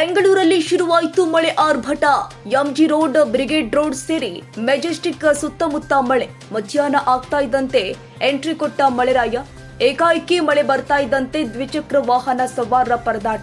ಬೆಂಗಳೂರಲ್ಲಿ ಶುರುವಾಯಿತು ಮಳೆ ಆರ್ಭಟ. ಎಂಜಿ ರೋಡ್, ಬ್ರಿಗೇಡ್ ರೋಡ್ ಸೇರಿ ಮೆಜೆಸ್ಟಿಕ್ ಸುತ್ತಮುತ್ತ ಮಳೆ. ಮಧ್ಯಾಹ್ನ ಆಗ್ತಾ ಇದ್ದಂತೆ ಎಂಟ್ರಿ ಕೊಟ್ಟ ಮಳೆರಾಯ. ಏಕಾಏಕಿ ಮಳೆ ಬರ್ತಾ ಇದ್ದಂತೆ ದ್ವಿಚಕ್ರ ವಾಹನ ಸವಾರರ ಪರದಾಟ.